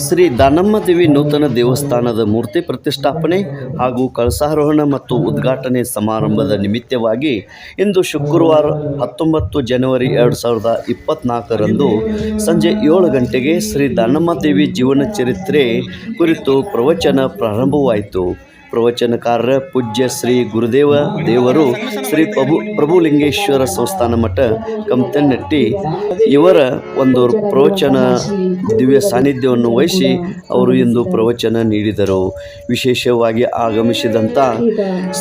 ಶ್ರೀ ದಾನಮ್ಮ ದೇವಿ ನೂತನ ದೇವಸ್ಥಾನದ ಮೂರ್ತಿ ಪ್ರತಿಷ್ಠಾಪನೆ ಹಾಗೂ ಕಳಸಾರೋಹಣ ಮತ್ತು ಉದ್ಘಾಟನೆ ಸಮಾರಂಭದ ನಿಮಿತ್ತವಾಗಿ ಇಂದು ಶುಕ್ರವಾರ ಹತ್ತೊಂಬತ್ತು ಜನವರಿ ಎರಡು ಸಾವಿರದ ಇಪ್ಪತ್ತ್ನಾಲ್ಕರಂದು ಸಂಜೆ ಏಳು ಗಂಟೆಗೆ ಶ್ರೀ ದಾನಮ್ಮ ದೇವಿ ಜೀವನ ಚರಿತ್ರೆ ಕುರಿತು ಪ್ರವಚನ ಪ್ರಾರಂಭವಾಯಿತು. ಪ್ರವಚನಕಾರರ ಪೂಜ್ಯ ಶ್ರೀ ಗುರುದೇವ ದೇವರು ಶ್ರೀ ಪ್ರಭು ಪ್ರಭುಲಿಂಗೇಶ್ವರ ಸಂಸ್ಥಾನ ಮಠ ಕಮ್ತನ್ನಟ್ಟಿ ಇವರ ಒಂದು ಪ್ರವಚನ ದಿವ್ಯ ಸಾನ್ನಿಧ್ಯವನ್ನು ವಹಿಸಿ ಅವರು ಇಂದು ಪ್ರವಚನ ನೀಡಿದರು. ವಿಶೇಷವಾಗಿ ಆಗಮಿಸಿದಂಥ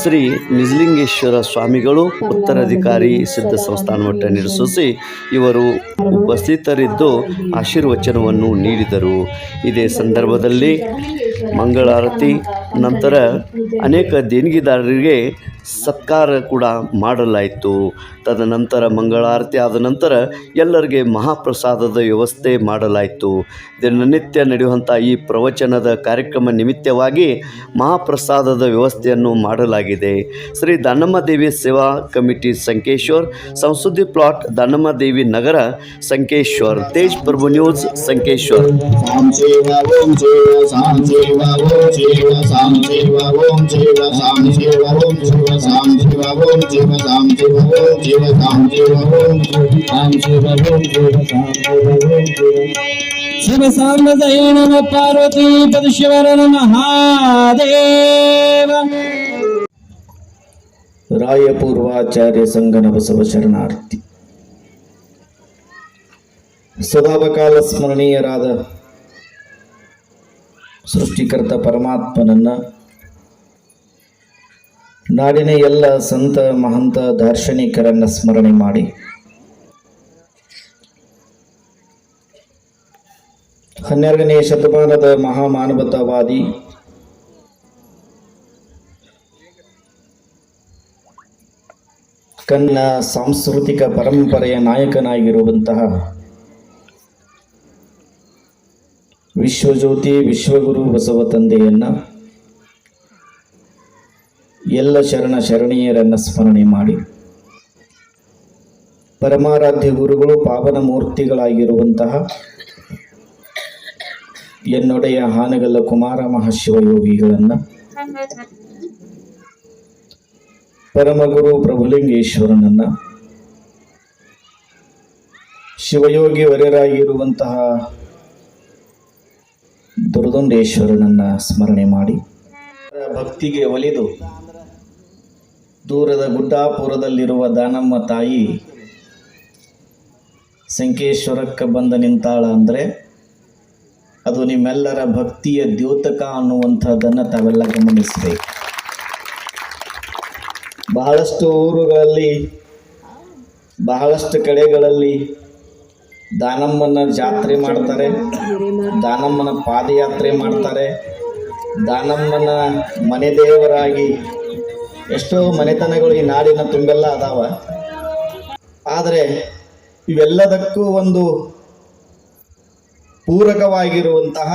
ಶ್ರೀ ನಿಜಲಿಂಗೇಶ್ವರ ಸ್ವಾಮಿಗಳು, ಉತ್ತರಾಧಿಕಾರಿ, ಸಿದ್ಧ ಸಂಸ್ಥಾನ ಮಠ ನಿರ್ಸಿಸಿ ಇವರು ಉಪಸ್ಥಿತರಿದ್ದು ಆಶೀರ್ವಚನವನ್ನು ನೀಡಿದರು. ಇದೇ ಸಂದರ್ಭದಲ್ಲಿ ಮಂಗಳಾರತಿ, ನಂತರ ಅನೇಕ ದೇಣಿಗೆದಾರರಿಗೆ ಸತ್ಕಾರ ಕೂಡ ಮಾಡಲಾಯಿತು. ತದನಂತರ ಮಂಗಳಾರತಿ ಆದ ನಂತರ ಎಲ್ಲರಿಗೆ ಮಹಾಪ್ರಸಾದದ ವ್ಯವಸ್ಥೆ ಮಾಡಲಾಯಿತು. ದಿನನಿತ್ಯ ನಡೆಯುವಂಥ ಈ ಪ್ರವಚನದ ಕಾರ್ಯಕ್ರಮ ನಿಮಿತ್ತವಾಗಿ ಮಹಾಪ್ರಸಾದದ ವ್ಯವಸ್ಥೆಯನ್ನು ಮಾಡಲಾಗಿದೆ. ಶ್ರೀ ದಾನಮ್ಮದೇವಿ ಸೇವಾ ಕಮಿಟಿ ಸಂಕೇಶ್ವರ್ ಸಂಸ್ಕೃತಿ ಪ್ಲಾಟ್ ದಾನಮ್ಮದೇವಿ ನಗರ ಸಂಕೇಶ್ವರ್, ತೇಜ್ ಪ್ರಭು ನ್ಯೂಸ್ ಸಂಕೇಶ್ವರ್. ओम सेवा साम सेवा ओम सेवा साम सेवा ओम सेवा साम सेवा ओम सेवा साम सेवा ओम सेवा साम सेवा ओम सेवा साम सेवा ओम साम सेवा ओम सेवा साम सेवा ओम सेवा ಶಿವ ಸಾರ್ವಜಯ ನಮ ಪಾರ್ವತಿ ಪರಶಿವರ ಮಹಾದೇವ ರಾಯಪೂರ್ವಾಚಾರ್ಯ ಸಂಗನ ಬಸವ ಶರಣಾರ್ಥಿ ಸದಾವಕಾಲ ಸ್ಮರಣೀಯರಾದ ಸೃಷ್ಟಿಕರ್ತ ಪರಮಾತ್ಮನನ್ನ ನಾಡಿನ ಎಲ್ಲ ಸಂತ ಮಹಂತ ದಾರ್ಶನಿಕರನ್ನ ಸ್ಮರಣೆ ಮಾಡಿ. ಹನ್ನೆರಡನೇ ಶತಮಾನದ ಮಹಾಮಾನವತಾವಾದಿ ಕನ್ನ ಸಾಂಸ್ಕೃತಿಕ ಪರಂಪರೆಯ ನಾಯಕನಾಗಿರುವಂತಹ ವಿಶ್ವಜ್ಯೋತಿ ವಿಶ್ವಗುರು ಬಸವ ತಂದೆಯನ್ನ ಎಲ್ಲ ಶರಣ ಶರಣೀಯರನ್ನ ಸ್ಮರಣೆ ಮಾಡಿ. ಪರಮಾರಾಧ್ಯ ಗುರುಗಳು ಪಾವನ ಮೂರ್ತಿಗಳಾಗಿರುವಂತಹ ಎನ್ನೊಡೆಯ ಹಾನಗಲ್ಲ ಕುಮಾರ ಮಹಾಶಿವಯೋಗಿಗಳನ್ನು ಪರಮಗುರು ಪ್ರಭುಲಿಂಗೇಶ್ವರನನ್ನ ಶಿವಯೋಗಿ ವರ್ಯರಾಗಿರುವಂತಹ ದುರ್ದುಂಡೇಶ್ವರನನ್ನ ಸ್ಮರಣೆ ಮಾಡಿ. ಭಕ್ತಿಗೆ ಒಲಿದು ದೂರದ ಗುಡ್ಡಾಪುರದಲ್ಲಿರುವ ದಾನಮ್ಮ ತಾಯಿ ಸಂಕೇಶ್ವರಕ್ಕೆ ಬಂದ ನಿಂತಾಳ ಅಂದರೆ, ಅದು ನಿಮ್ಮೆಲ್ಲರ ಭಕ್ತಿಯ ದ್ಯೋತಕ ಅನ್ನುವಂಥದ್ದನ್ನು ತಾವೆಲ್ಲ ಗಮನಿಸಬೇಕು. ಬಹಳಷ್ಟು ಊರುಗಳಲ್ಲಿ, ಬಹಳಷ್ಟು ಕಡೆಗಳಲ್ಲಿ ದಾನಮ್ಮನ ಜಾತ್ರೆ ಮಾಡ್ತಾರೆ, ದಾನಮ್ಮನ ಪಾದಯಾತ್ರೆ ಮಾಡ್ತಾರೆ, ದಾನಮ್ಮನ ಮನೆ ದೇವರಾಗಿ ಎಷ್ಟೋ ಮನೆತನಗಳು ಈ ನಾಡಿನ ತುಂಬೆಲ್ಲ ಅದಾವ. ಆದರೆ ಇವೆಲ್ಲದಕ್ಕೂ ಒಂದು ಪೂರಕವಾಗಿರುವಂತಹ,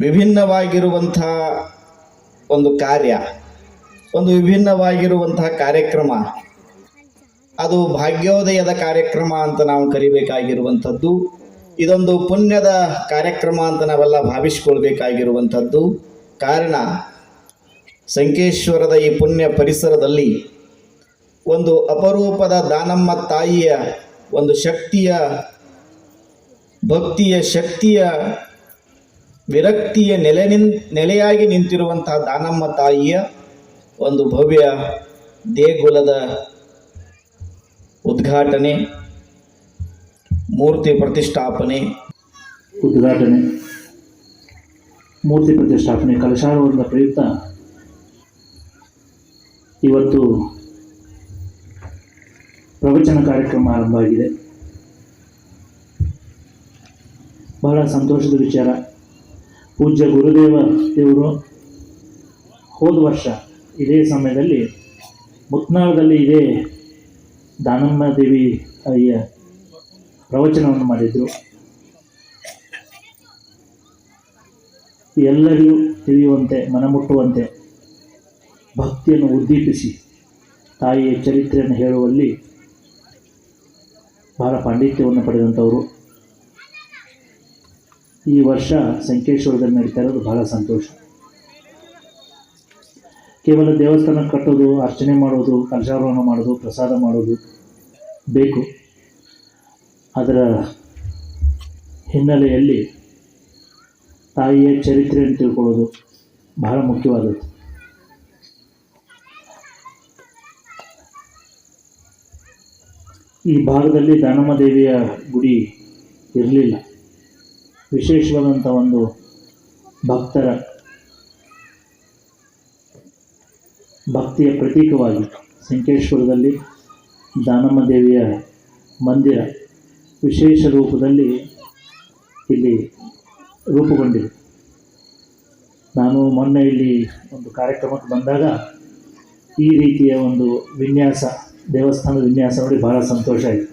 ವಿಭಿನ್ನವಾಗಿರುವಂತಹ ಒಂದು ಕಾರ್ಯ, ಒಂದು ವಿಭಿನ್ನವಾಗಿರುವಂತಹ ಕಾರ್ಯಕ್ರಮ. ಅದು ಭಾಗ್ಯೋದಯದ ಕಾರ್ಯಕ್ರಮ ಅಂತ ನಾವು ಕರಿಬೇಕಾಗಿರುವಂಥದ್ದು. ಇದೊಂದು ಪುಣ್ಯದ ಕಾರ್ಯಕ್ರಮ ಅಂತ ನಾವೆಲ್ಲ ಭಾವಿಸ್ಕೊಳ್ಬೇಕಾಗಿರುವಂಥದ್ದು. ಕಾರಣ ಸಂಕೇಶ್ವರದ ಈ ಪುಣ್ಯ ಪರಿಸರದಲ್ಲಿ ಒಂದು ಅಪರೂಪದ ದಾನಮ್ಮ ತಾಯಿಯ ಒಂದು ಶಕ್ತಿಯ, ಭಕ್ತಿಯ ಶಕ್ತಿಯ, ವಿರಕ್ತಿಯ ನೆಲೆ ನಿನ್, ನೆಲೆಯಾಗಿ ನಿಂತಿರುವಂತಹ ದಾನಮ್ಮ ತಾಯಿಯ ಒಂದು ಭವ್ಯ ದೇಗುಲದ ಉದ್ಘಾಟನೆ, ಮೂರ್ತಿ ಪ್ರತಿಷ್ಠಾಪನೆ. ಉದ್ಘಾಟನೆ, ಮೂರ್ತಿ ಪ್ರತಿಷ್ಠಾಪನೆ ಕಲಶಾರೋಹಣದ ಪ್ರಯುಕ್ತ ಇವತ್ತು ಪ್ರವಚನ ಕಾರ್ಯಕ್ರಮ ಆರಂಭ ಆಗಿದೆ. ಬಹಳ ಸಂತೋಷದ ವಿಚಾರ. ಪೂಜ್ಯ ಗುರುದೇವ ದೇವರು ಹೋದ ವರ್ಷ ಇದೇ ಸಮಯದಲ್ಲಿ ಮುತ್ನಾಳದಲ್ಲಿ ಇದೇ ದಾನಮ್ಮ ದೇವಿ ಅಯ್ಯ ಪ್ರವಚನವನ್ನು ಮಾಡಿದರು. ಎಲ್ಲರಿಗೂ ತಿಳಿಯುವಂತೆ, ಮನಮುಟ್ಟುವಂತೆ ಭಕ್ತಿಯನ್ನು ಉದ್ದೀಪಿಸಿ ತಾಯಿಯ ಚರಿತ್ರೆಯನ್ನು ಹೇಳುವಲ್ಲಿ ಬಹಳ ಪಾಂಡಿತ್ಯವನ್ನು ಪಡೆದಂಥವರು. ಈ ವರ್ಷ ಸಂಕೇಶ್ವರದಲ್ಲಿ ನಡೀತಾ ಇರೋದು ಬಹಳ ಸಂತೋಷ. ಕೇವಲ ದೇವಸ್ಥಾನ ಕಟ್ಟೋದು, ಅರ್ಚನೆ ಮಾಡೋದು, ಕಲಶಾರೋಹಣ ಮಾಡೋದು, ಪ್ರಸಾದ ಮಾಡೋದು ಬೇಕು. ಅದರ ಹಿನ್ನೆಲೆಯಲ್ಲಿ ತಾಯಿಯ ಚರಿತ್ರೆಯನ್ನು ತಿಳ್ಕೊಳ್ಳೋದು ಬಹಳ ಮುಖ್ಯವಾದದ್ದು. ಈ ಭಾಗದಲ್ಲಿ ದಾನಮ್ಮ ದೇವಿಯ ಗುಡಿ ಇರಲಿಲ್ಲ. ವಿಶೇಷವಾದಂಥ ಒಂದು ಭಕ್ತರ ಭಕ್ತಿಯ ಪ್ರತೀಕವಾಗಿ ಸಂಕೇಶ್ವರದಲ್ಲಿ ದಾನಮ್ಮ ದೇವಿಯ ಮಂದಿರ ವಿಶೇಷ ರೂಪದಲ್ಲಿ ಇಲ್ಲಿ ರೂಪುಗೊಂಡಿದೆ. ನಾನು ಮೊನ್ನೆ ಇಲ್ಲಿ ಒಂದು ಕಾರ್ಯಕ್ರಮಕ್ಕೆ ಬಂದಾಗ ಈ ರೀತಿಯ ಒಂದು ವಿನ್ಯಾಸ ದೇವಸ್ಥಾನದ ವಿನ್ಯಾಸ ನೋಡಿ ಬಹಳ ಸಂತೋಷ ಆಯಿತು